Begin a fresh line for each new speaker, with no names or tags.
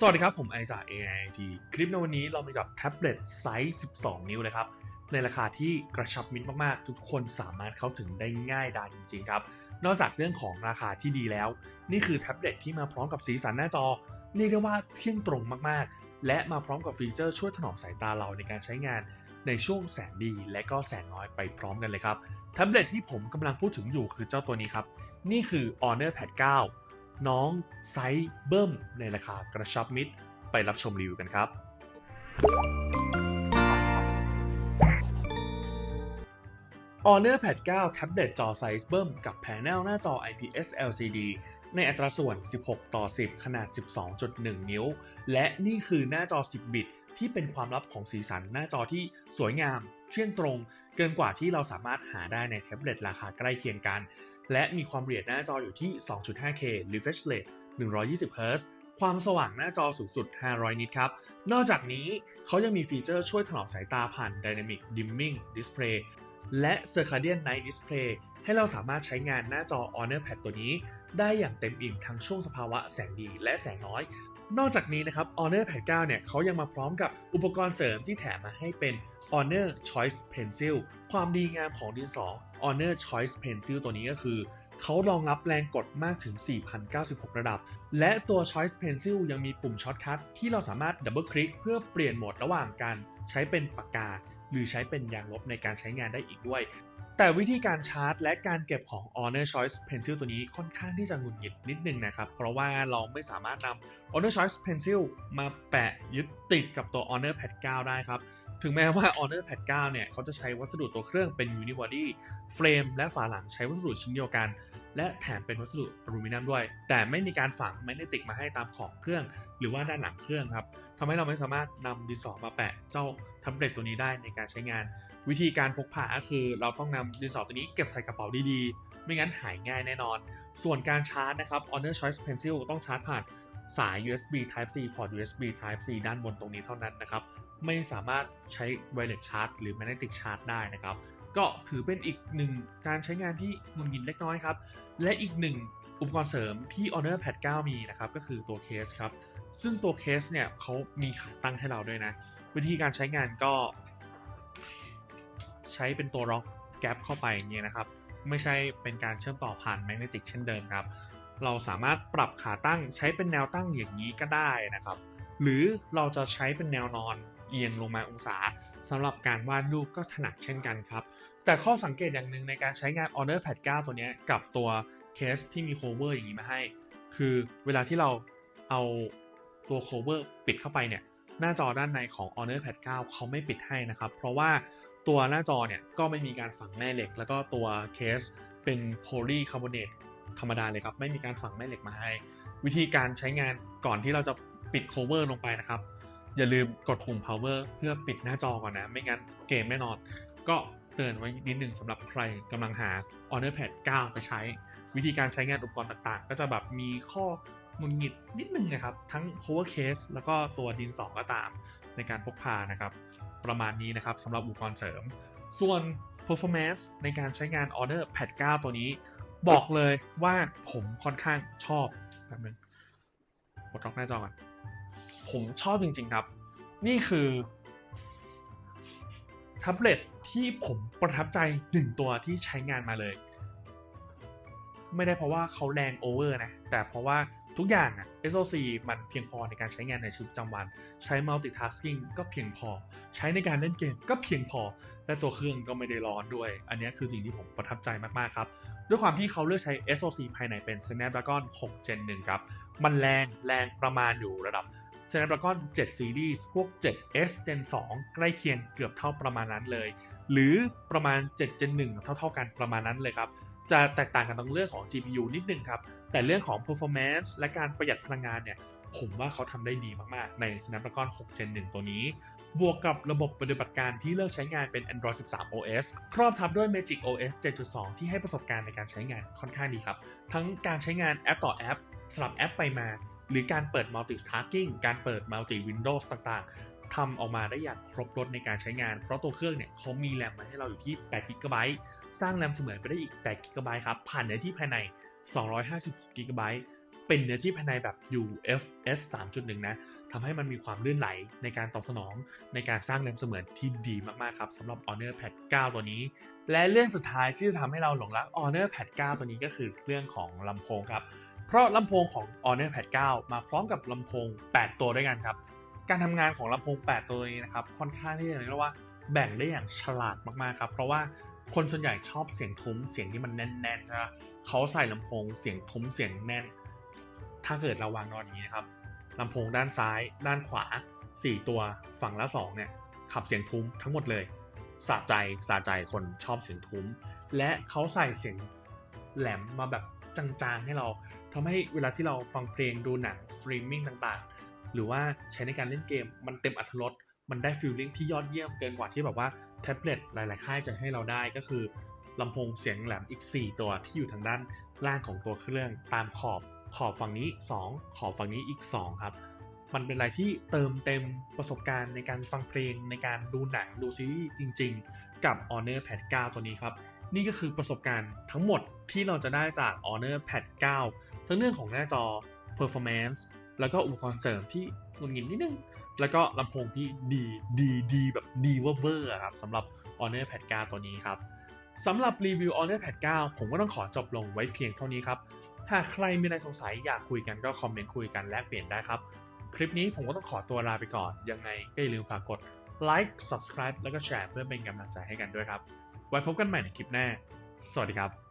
สวัสดีครับ ผมไอซ์จาก AIT คลิปในวันนี้เรามีกับแท็บเล็ตไซส์ 12 นิ้วนะครับ ในราคาที่กระชับมิตรมากๆ ทุกคนสามารถเข้าถึงได้ง่ายดายจริงๆครับ นอกจากเรื่องของราคาที่ดีแล้ว นี่คือแท็บเล็ตที่มาพร้อมกับสีสันหน้าจอ เรียกได้ว่าเที่ยงตรงมากๆ และมาพร้อมกับฟีเจอร์ช่วยถนอมสายตาเราในการใช้งานในช่วงแสนดีและก็แสนน้อยไปพร้อมกันเลยครับแท็บเล็ตที่ผมกำลังพูดถึงอยู่คือเจ้าตัวนี้ครับนี่คือ Honor Pad 9 น้องไซส์เบิ้มในราคากระชับมิตรไปรับชมรีวิวกันครับอ Honor Pad 9 แท็บเล็ตจอไซส์เบิ้มกับแผงหน้าจอ IPS LCD ในอัตราส่วน 16 ต่อ 10 ขนาด 12.1 นิ้ว และนี่คือหน้าจอ 10 บิต ที่เป็นความลับของสีสันหน้าจอที่สวยงามเที่ยงตรง เกินกว่าที่เราสามารถหาได้ในแท็บเล็ตราคาใกล้เคียงกัน และมีความละเอียดหน้าจออยู่ที่ 2.5K refresh rate 120 Hz ความสว่างหน้าจอสูงสุด 500 นิตครับ นอกจากนี้เขายังมีฟีเจอร์ช่วยถนอมสายตาผ่าน Dynamic Dimming Display และ Circadian Night Display ให้เราสามารถใช้งานหน้าจอ Honor Pad ตัวนี้ ได้อย่างเต็มอิ่มทั้งช่วงสภาวะแสงดีและแสงน้อย นอกจากนี้นะครับ Honor Pad 9 เนี่ยเขายังมาพร้อมกับอุปกรณ์เสริมที่แถมมาให้เป็น Honor Choice Pencil ความดีงามของดินสอ Honor Choice Pencil ตัวนี้ก็คือ เขารองรับแรงกดมากถึง 4,096 ระดับ และตัว Choice Pencil ยังมีปุ่มช็อตคัทที่เราสามารถดับเบิลคลิกเพื่อเปลี่ยนโหมดระหว่างการใช้เป็นปากกา หรือใช้เป็นยางลบในการใช้งานได้อีกด้วย แต่วิธีการชาร์จ และการเก็บของ Honor Choice Pencil ตัวนี้ค่อนข้างที่จะหงุดหงิดนิดนึงนะครับ เพราะว่าเราไม่สามารถนำ Honor Choice Pencil มาแปะยึดติดกับตัว Honor Pad 9 ได้ครับ ถึงแม้ว่า Honor Pad 9 เนี่ยเขาจะใช้วัสดุตัวเครื่องเป็น Unibody เฟรมและฝาหลังใช้วัสดุชิ้นเดียวกัน และแถมเป็นวัสดุอลูมิเนียมด้วย แต่ไม่มีการฝังแมกเนติกมาให้ตามขอบเครื่อง หรือว่าด้านหลังเครื่องครับทำให้เราไม่สามารถนำดินสอมาแปะเจ้าแท็บเล็ตตัวนี้ได้ในการใช้งาน วิธีการพกพาก็คือ เราต้องนำดินสอตัวนี้เก็บใส่กระเป๋าดีๆ ไม่งั้นหายง่ายแน่นอน ส่วนการชาร์จนะครับ Honor Choice Pencil ต้องชาร์จผ่านสาย USB Type C พอร์ต USB Type C ด้านบนตรงนี้เท่านั้นนะครับ ไม่สามารถใช้ Wireless Charge หรือ Magnetic Charge ได้นะครับ ก็ถือเป็นอีกหนึ่งการใช้งานที่งุนงินเล็กน้อยครับ และอีกหนึ่งอุปกรณ์เสริมที่ Honor Pad 9 มีนะครับ ก็คือตัวเคสครับ ซึ่งตัวเคสเนี่ยเขามีขาตั้งให้เราด้วยนะ วิธีการใช้งานก็ ใช้เป็นตัวล็อกแก๊ปเข้าไปอย่างเงี้ยนะครับ ไม่ใช่เป็นการเชื่อมต่อผ่านแมกเนติกเช่นเดิมครับ เราสามารถปรับขาตั้งใช้เป็นแนวตั้งอย่างนี้ก็ได้นะครับ หรือเราจะใช้เป็นแนวนอนเอียงลงมาองศาสำหรับการวาดรูปก็ถนัดเช่นกันครับ แต่ข้อสังเกตอย่างหนึ่งในการใช้งาน Honor Pad 9 ตัวนี้กับตัวเคสที่มี cover อย่างนี้มาให้ คือเวลาที่เราเอาตัว cover ปิดเข้าไปเนี่ย หน้าจอด้านในของ Honor Pad 9 เขาไม่ปิดให้นะครับ เพราะว่า ตัวหน้าจอเนี่ยก็ไม่มีการฝังแม่เหล็ก แล้วก็ตัวเคสเป็นโพลีคาร์บอเนตธรรมดาเลยครับ ไม่มีการฝังแม่เหล็กมาให้ วิธีการใช้งานก่อนที่เราจะปิด cover ลงไปนะครับ อย่าลืมกดปุ่ม power เพื่อปิดหน้าจอก่อนนะ ไม่งั้นเกมแน่นอน ก็เตือนไว้นิดหนึ่งสำหรับใครกำลังหา Honor Pad 9 ไปใช้ วิธีการใช้งานอุปกรณ์ต่างๆ ก็จะแบบมีข้อหงุนหงิดนิดนึงนะครับ ทั้ง cover case แล้วก็ตัวดินสอก็ตามในการพกพานะครับ ประมาณนี้นะครับสำหรับอุปกรณ์เสริม ส่วน performance ในการใช้งาน Honor Pad 9 ตัวนี้ บอกเลยว่าผมค่อนข้างชอบแบบนึงกดล็อกหน้าจอก่อนผมชอบจริง ๆครับ นี่คือแท็บเล็ตที่ผมประทับใจหนึ่งตัวที่ใช้งานมาเลย ไม่ได้เพราะว่าเขาแรงโอเวอร์นะ แต่เพราะว่า ทุกอย่างอะ SoC มันเพียงพอในการใช้งานในชีวิตประจำวัน ใช้ multitasking ก็เพียงพอ ใช้ในการเล่นเกมก็เพียงพอ และตัวเครื่องก็ไม่ได้ร้อนด้วย อันนี้คือสิ่งที่ผมประทับใจมากๆครับ ด้วยความที่เขาเลือกใช้ SoC ภายในเป็น Snapdragon 6 Gen 1 ครับ มันแรงแรงประมาณอยู่ระดับ Snapdragon 7 Series พวก 7S Gen 2 ใกล้เคียงเกือบเท่าประมาณนั้นเลย หรือประมาณ 7 Gen 1 เท่าๆกันประมาณนั้นเลยครับจะแตกต่างกันตรงเรื่องของ GPU นิดนึงครับ แต่เรื่องของ performance และการประหยัดพลังงานเนี่ยผมว่าเขาทำได้ดีมากๆ ใน Snapdragon 6 Gen 1 ตัวนี้ บวกกับระบบปฏิบัติการที่เลือกใช้งานเป็น Android 13 OS ครอบทับด้วย Magic OS 7.2 ที่ให้ประสบการณ์ในการใช้งานค่อนข้างดีครับ ทั้งการใช้งานแอปต่อแอป สลับแอปไปมา หรือการเปิด multitasking การเปิด multi windows ต่างๆ ทำออกมาได้อย่างครบรถในการใช้งาน เพราะตัวเครื่องเนี่ยเขามีแรมมาให้เราอยู่ที่8 g b สร้างแรมเสมือนไปได้อีก8 g b ครับ ผ่านในที่ภายใน 256 g b เป็นเนื้อที่ภายในแบบ UFS 3.1 นะทำให้มันมีความลื่นไหลในการตอบสนองในการสร้างแรมเสมือนที่ดีมากๆครับสำหรับ Honor Pad 9 ตัวนี้ และเรื่องสุดท้ายที่จะทำให้เราหลงรัก Honor Pad 9 ตัวนี้ก็คือเรื่องของลำโพงครับ เพราะลำโพงของ Honor Pad 9 มาพร้อมกับลำโพง 8 ตัวด้วยกันครับ การทำงานของลำโพง 8 ตัวนี้นะครับค่อนข้างที่จะเรียกว่าแบ่งได้อย่างฉลาดมากๆครับ เพราะว่าคนส่วนใหญ่ชอบเสียงทุ้มเสียงที่มันแน่นๆใช่ไหมเขาใส่ลำโพงเสียงทุ้มเสียงแน่น ถ้าเกิดเราวางนอนอย่างนี้นะครับลำโพงด้านซ้าย ด้านขวา 4 ตัวฝั่งละ2เนี่ยขับเสียงทุ้มทั้งหมดเลยสะใจสะใจคนชอบเสียงทุ้ม และเขาใส่เสียงแหลมมาแบบจางๆให้เราทำให้เวลาที่เราฟังเพลงดูหนังสตรีมมิ่งต่างๆ หรือว่าใช้ในการเล่นเกม มันเต็มอรรถรสมันได้ฟีลลิ่งที่ยอดเยี่ยมเกินกว่าที่แบบว่าแท็บเล็ตหลาย ๆ ค่ายจะให้เราได้ก็คือลำโพงเสียงแหลมอีก 4 ตัวที่อยู่ทางด้านล่างของตัวเครื่องตามขอบขอบฝั่งนี้ 2 ขอบฝั่งนี้อีก 2 ครับ มันเป็นอะไรที่เติมเต็มประสบการณ์ในการฟังเพลงในการดูหนังดูซีรีส์จริง ๆ กับ Honor Pad 9 ตัวนี้ครับ นี่ก็คือประสบการณ์ทั้งหมดที่เราจะได้จาก Honor Pad 9 ทั้งเรื่องของหน้าจอ performance แล้วก็อุปกรณ์เสริมที่งุนงินนิดนึง แล้วก็ลำโพงที่ดีดีดีแบบดีเวอร์เวอร์ครับสำหรับ Honor Pad 9ตัวนี้ครับสำหรับรีวิว Honor Pad 9 ผมก็ต้องขอจบลงไว้เพียงเท่านี้ครับ หากใครมีอะไรสงสัยอยากคุยกันก็คอมเมนต์คุยกันแลกเปลี่ยนได้ครับ คลิปนี้ผมก็ต้องขอตัวลาไปก่อน ยังไงก็อย่าลืมฝากกดไลค์ subscribe แล้วก็แชร์เพื่อเป็นกำลังใจให้กันด้วยครับ ไว้พบกันใหม่ในคลิปหน้า สวัสดีครับ